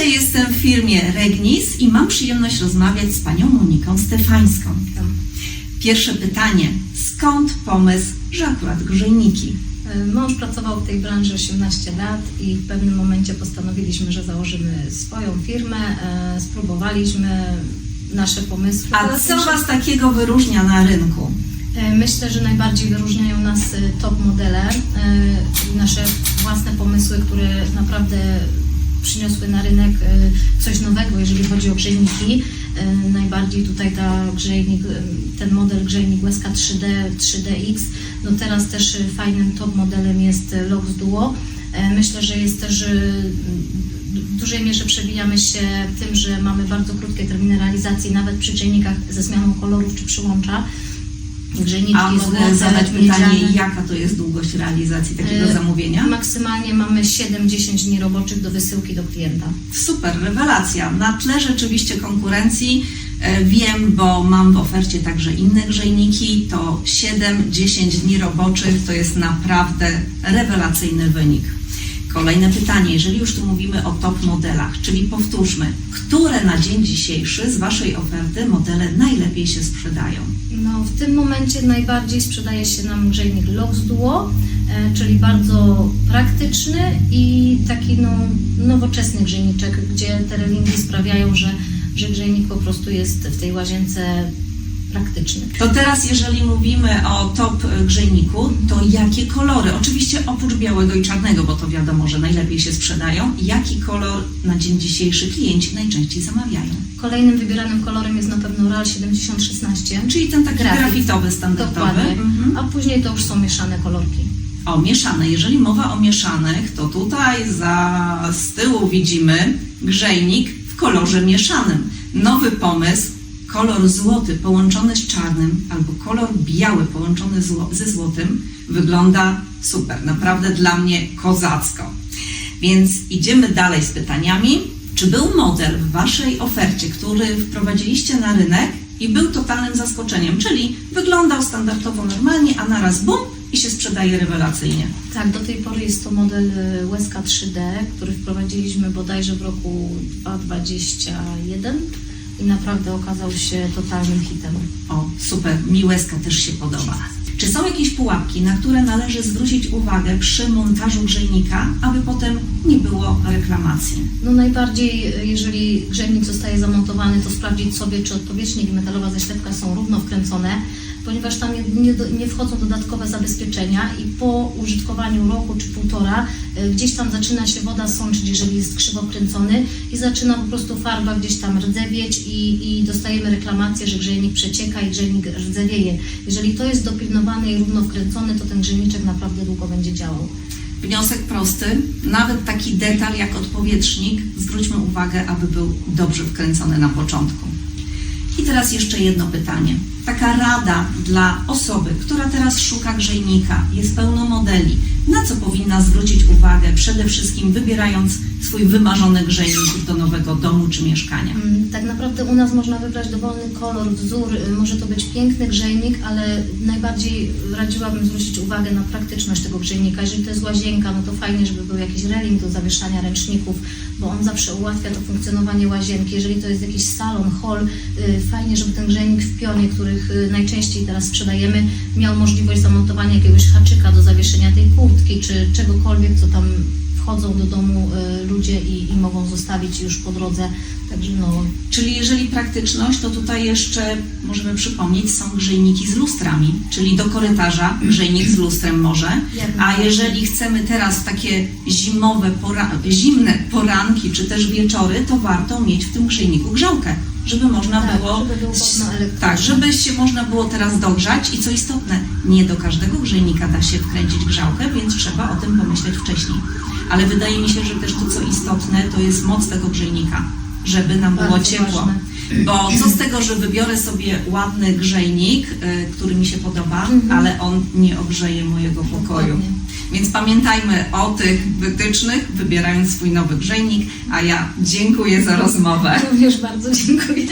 Dzisiaj jestem w firmie Regnis i mam przyjemność rozmawiać z panią Moniką Stefańską. Pierwsze pytanie. Skąd pomysł, że akurat grzejniki? Mąż pracował w tej branży 18 lat i w pewnym momencie postanowiliśmy, że założymy swoją firmę. E, Spróbowaliśmy nasze pomysły. A co was takiego wyróżnia na rynku? E, Myślę, że najbardziej wyróżniają nas e, top modele, nasze własne pomysły, które naprawdę przyniosły na rynek e, coś nowego, jeżeli chodzi o grzejniki. E, Najbardziej tutaj ta grzejnik, e, ten model grzejnik Łezka 3D, 3DX. No teraz też fajnym top modelem jest Lox Duo. Myślę, że jest też w dużej mierze przewijamy się tym, że mamy bardzo krótkie terminy realizacji, nawet przy grzejnikach ze zmianą kolorów czy przyłącza. A mogę zadać pytanie, jaka to jest długość realizacji takiego E, zamówienia? Maksymalnie mamy 7-10 dni roboczych do wysyłki do klienta. Super, rewelacja. Na tle rzeczywiście konkurencji e, wiem, bo mam w ofercie także inne grzejniki, to 7-10 dni roboczych to jest naprawdę rewelacyjny wynik. Kolejne pytanie, jeżeli już tu mówimy o top modelach, czyli powtórzmy, które na dzień dzisiejszy z Waszej oferty modele najlepiej się sprzedają? No, w tym momencie najbardziej sprzedaje się nam grzejnik Lox Duo, e, czyli bardzo praktyczny i taki no, nowoczesny grzejniczek, gdzie te relingi sprawiają, że, że grzejnik po prostu jest w tej łazience praktyczny. To teraz, jeżeli mówimy o top e, grzejniku, to jakie kolory? Oczywiście oprócz białego i czarnego, bo to wiadomo, że najlepiej się sprzedają. Jaki kolor na dzień dzisiejszy klienci najczęściej zamawiają? Kolejnym wybieranym kolorem jest na pewno RAL 7016. Czyli ten taki Grafit. grafitowy, standardowy. Dokładnie. Mhm. A później to już są mieszane kolorki. O, mieszane. Jeżeli mowa o mieszanych, to tutaj za z tyłu widzimy grzejnik w kolorze mieszanym. Nowy pomysł, kolor złoty połączony z czarnym albo kolor biały połączony zło, ze złotym wygląda super. Naprawdę dla mnie kozacko. Więc idziemy dalej z pytaniami. Czy był model w Waszej ofercie, który wprowadziliście na rynek i był totalnym zaskoczeniem, czyli wyglądał standardowo normalnie, a naraz bum i się sprzedaje rewelacyjnie? Tak, do tej pory jest to model y, Łezka 3D, który wprowadziliśmy bodajże w roku 2021 i naprawdę okazał się totalnym hitem. O, super, mi łezka też się podoba. Czy są jakieś pułapki, na które należy zwrócić uwagę przy montażu grzejnika, aby potem nie było reklamacji? No najbardziej, jeżeli grzejnik zostaje zamontowany, to sprawdzić sobie, czy odpowietrznik i metalowa zaślepka są równo wkręcone, ponieważ tam nie, nie, wchodzą dodatkowe zabezpieczenia i po użytkowaniu roku czy półtora y, gdzieś tam zaczyna się woda sączyć, jeżeli jest krzywo wkręcony i zaczyna po prostu farba gdzieś tam rdzewieć i, i dostajemy reklamację, że grzejnik przecieka i grzejnik rdzewieje. Jeżeli to jest dopilnowane i równo wkręcone, to ten grzejniczek naprawdę długo będzie działał. Wniosek prosty, nawet taki detal jak odpowietrznik, zwróćmy uwagę, aby był dobrze wkręcony na początku. Teraz jeszcze jedno pytanie. Taka rada dla osoby, która teraz szuka grzejnika, jest pełno modeli. Na co powinna zwrócić uwagę, przede wszystkim wybierając swój wymarzony grzejnik do nowego domu czy mieszkania? Mm, Tak naprawdę u nas można wybrać dowolny kolor, wzór, y, może to być piękny grzejnik, ale najbardziej radziłabym zwrócić uwagę na praktyczność tego grzejnika. Jeżeli to jest łazienka, no to fajnie, żeby był jakiś reling do zawieszania ręczników, bo on zawsze ułatwia to funkcjonowanie łazienki. Jeżeli to jest jakiś salon, hall, y, fajnie, żeby ten grzejnik w pionie, których y, najczęściej teraz sprzedajemy, miał możliwość zamontowania jakiegoś haczyka do zawieszenia tej kurtki, czy czegokolwiek, co tam wchodzą do domu y, ludzie i, i mogą zostawić już po drodze. Także no, Czyli jeżeli praktyczność, to tutaj jeszcze możemy przypomnieć, są grzejniki z lustrami, czyli do korytarza grzejnik z lustrem może. A jeżeli chcemy teraz takie zimowe, pora, zimne poranki czy też wieczory, to warto mieć w tym grzejniku grzałkę, żeby można Tak, było. żeby był mocno elektryczny. tak, żeby się można było teraz dogrzać i co istotne, nie do każdego grzejnika da się wkręcić grzałkę, więc trzeba o tym pomyśleć wcześniej. Ale wydaje mi się, że też to co istotne, to jest moc tego grzejnika, żeby nam było Bardzo ciepło. ważne. Bo co z tego, że wybiorę sobie ładny grzejnik, y, który mi się podoba, Mhm. ale on nie ogrzeje mojego pokoju. Dokładnie. Więc pamiętajmy o tych wytycznych, wybierając swój nowy grzejnik, a ja dziękuję za rozmowę. Również bardzo dziękuję.